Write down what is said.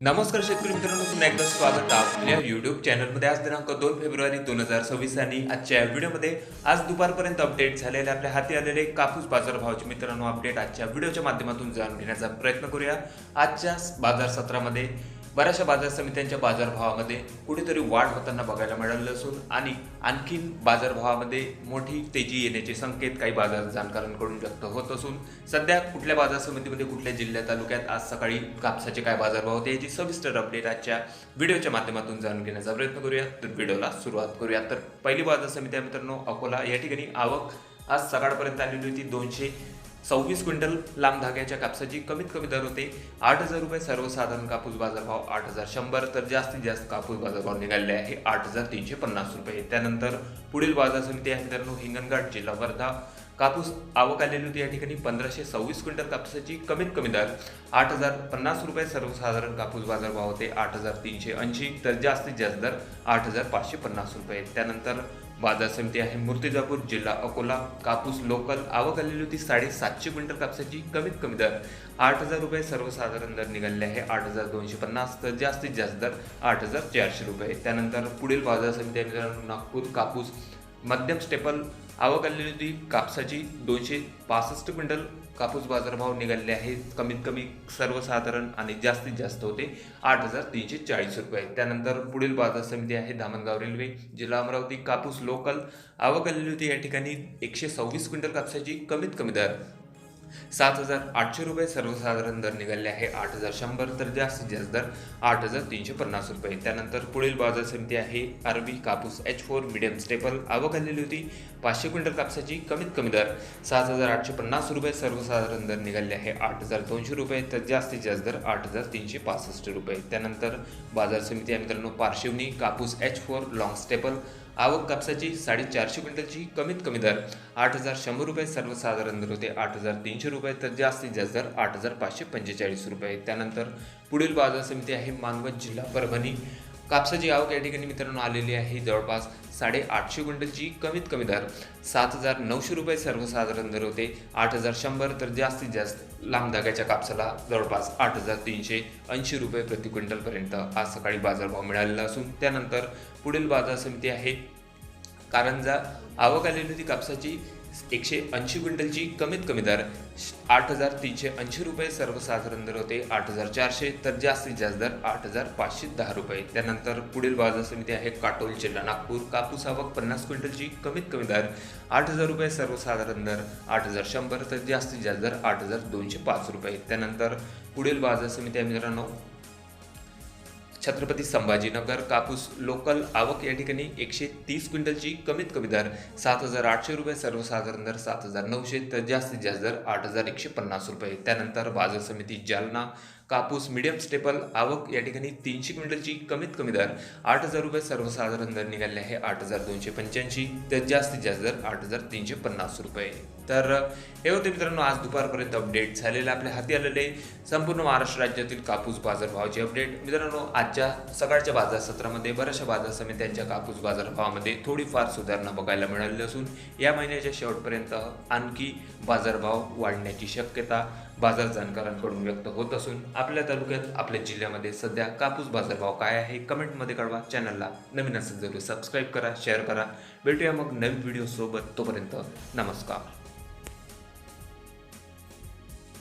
नमस्कार शेतकरी मित्रांनो पुन्हा एकदा स्वागत आपल्या युट्यूब चॅनलमध्ये आज दिनांक दोन फेब्रुवारी दोन हजार सव्वीस आणि आजच्या व्हिडिओमध्ये आज दुपारपर्यंत अपडेट झालेले आपल्या हाती आलेले कापूस बाजार भावचे मित्रांनो अपडेट आजच्या व्हिडिओच्या माध्यमातून जाणून घेण्याचा प्रयत्न करूया. आजच्या बाजार सत्रामध्ये बऱ्याचशा बाजार समित्यांच्या बाजारभावामध्ये कुठेतरी वाढ होताना बघायला मिळाली असून आणि आणखीन बाजारभावामध्ये मोठी तेजी येण्याचे संकेत काही बाजार जाणकारांकडून व्यक्त होत असून सध्या कुठल्या बाजार समितीमध्ये कुठल्या जिल्ह्या तालुक्यात आज सकाळी कापसाचे काय बाजारभाव होते याची सविस्तर अपडेट आजच्या व्हिडिओच्या माध्यमातून जाणून घेण्याचा प्रयत्न करूया. तर व्हिडिओला सुरुवात करूया. तर पहिली बाजार समिती मित्रांनो अकोला. या ठिकाणी आवक आज सकाळपर्यंत आलेली होती दोनशे सव्वीस क्विंटल लांब धाग्याच्या कापसाची कमीत कमी दर होते आठ हजार रुपये. सर्वसाधारण कापूस बाजारभाव आठ हजार शंभर. तर जास्तीत जास्त कापूस बाजारभाव निघाले आहे आठ हजार तीनशे पन्नास रुपये. त्यानंतर पुढील बाजार समिती आहे. मित्रांनो हिंगणघाट जिल्हा वर्धा. कापूस आवक आलेली होती. या ठिकाणी पंधराशे सव्वीस क्विंटल कापसाची कमीत कमी दर आठ हजार पन्नास रुपये. सर्वसाधारण कापूस बाजारभाव होते आठ हजार तीनशे ऐंशी. तर जास्तीत जास्त दर आठ हजार पाचशे पन्नास रुपये. त्यानंतर बाजार समिती आहे मूर्तिजापूर जिल्हा अकोला. कापूस लोकल आवक आलेली होती साडेसातशे क्विंटल कापसाची. कमीत कमी दर आठ हजार रुपये. सर्वसाधारण दर निघाले आहे आठ हजार दोनशे पन्नास. तर जास्तीत जास्त दर आठ हजार चारशे रुपये. त्यानंतर पुढील बाजार समिती आहे नागपूर. कापूस मध्यम स्टेपल आवक आलेली होती. कापसाची दोनशे पासष्ट क्विंटल. कापूस बाजारभाव निघाले आहेत. कमीत कमी सर्वसाधारण आणि जास्तीत जास्त होते आठ हजार तीनशे चाळीस रुपये. त्यानंतर पुढील बाजार समिती आहे धामणगाव रेल्वे जिल्हा अमरावती कापूस लोकल आवक आलेली होती. या ठिकाणी एकशे सव्वीस क्विंटल कापसाची कमीत कमी दर सात हजार आठशे रुपये सर्वसाधारण दर निघाले आहे. आठ हजार शंभर तर जास्तीत जास्त दर आठ हजार तीनशे पन्नास रुपये. त्यानंतर पुढील बाजार समिती आहे. अरबी कापूस एच फोर मिडियम स्टेपल. आवक आलेली होती. पाचशे क्विंटल कापसाची कमीत कमी दर सात हजार आठशे पन्नास रुपये सर्वसाधारण दर निघाले आहे. आठ हजार दोनशे रुपये तर जास्तीत जास्त दर आठ हजार तीनशे पासष्ट रुपये. त्यानंतर बाजार समिती आहे मित्रांनो. पार्शिवनी कापूस एच फोर लाँग स्टेपल आवक कापसाची साडेचारशे क्विंटलची कमीत कमी दर आठ हजार शंभर रुपये सर्वसाधारण दर होते आठ हजार तीनशे रुपये तर जास्तीत जास्त दर आठ हजार पाचशे पंचेचाळीस रुपये. त्यानंतर पुढील बाजार समिती आहे मानवत जिल्हा परभणी. कापसाची आवक या ठिकाणी मित्रांनो आलेली आहे. जवळपास साडे आठशे क्विंटलची कमीत कमी दर. सात हजार नऊशे रुपये सर्वसाधारण दर होते. आठ हजार शंभर तर जास्तीत जास्त लांब धाग्याच्या कापसाला जवळपास आठ हजार तीनशे ऐंशी रुपये प्रति क्विंटलपर्यंत आज सकाळी बाजारभाव मिळालेला असून त्यानंतर पुढील बाजार समिती आहे. कारंजा आवक आलेली होती कापसाची एकशे ऐंशी क्विंटलची कमीत कमी दर आठ हजार तीनशे ऐंशी रुपये सर्वसाधारण दर होते आठ हजार चारशे तर जास्तीत जास्त दर आठ हजार पाचशे दहा रुपये. त्यानंतर पुढील बाजार समिती आहे काटोल जिल्हा नागपूर. कापूस आवक पन्नास क्विंटलची कमीत कमी दर आठ हजार रुपये सर्वसाधारण दर आठ हजार शंभर तर जास्तीत जास्त दर आठ हजार दोनशे पाच रुपये. त्यानंतर पुढील बाजार समिती आहे मित्रांनो छत्रपती संभाजीनगर कापूस लोकल आवक या ठिकाणी एकशे तीस क्विंटलची कमीत कमी दर सात हजार आठशे रुपये सर्वसाधारण दर सात हजार नऊशे तर जास्तीत जास्त दर आठ हजार एकशे पन्नास रुपये. त्यानंतर बाजार समिती जालना कापूस मिडियम स्टेपल आवक या ठिकाणी तीनशे क्विंटलची कमीत कमी दर आठ हजार रुपये सर्वसाधारण दर निघाले आहे आठ हजार दोनशे पंच्याऐंशी. तर जास्तीत जास्त दर आठ हजार तीनशे पन्नास रुपये. तर हे होते मित्रांनो आज दुपारपर्यंत अपडेट झालेलं आपल्या हाती आलेले संपूर्ण महाराष्ट्र राज्यातील कापूस बाजारभावाचे अपडेट मित्रांनो आजच्या सकाळच्या बाजार सत्रामध्ये बऱ्याचशा बाजार समित्यांच्या कापूस बाजारभावामध्ये थोडीफार सुधारणा बघायला मिळाली असून या महिन्याच्या शेवटपर्यंत आणखी बाजारभाव वाढण्याची शक्यता बाजार जाणकारांकडून व्यक्त होत असून आपल्या तालुक्यात आपल्या जिल्ह्यामध्ये सध्या कापूस बाजारभाव काय आहे कमेंटमध्ये कळवा. चॅनलला नवीन असेल जरूर सबस्क्राईब करा शेअर करा. भेटूया मग नवीन व्हिडिओसोबत तोपर्यंत नमस्कार.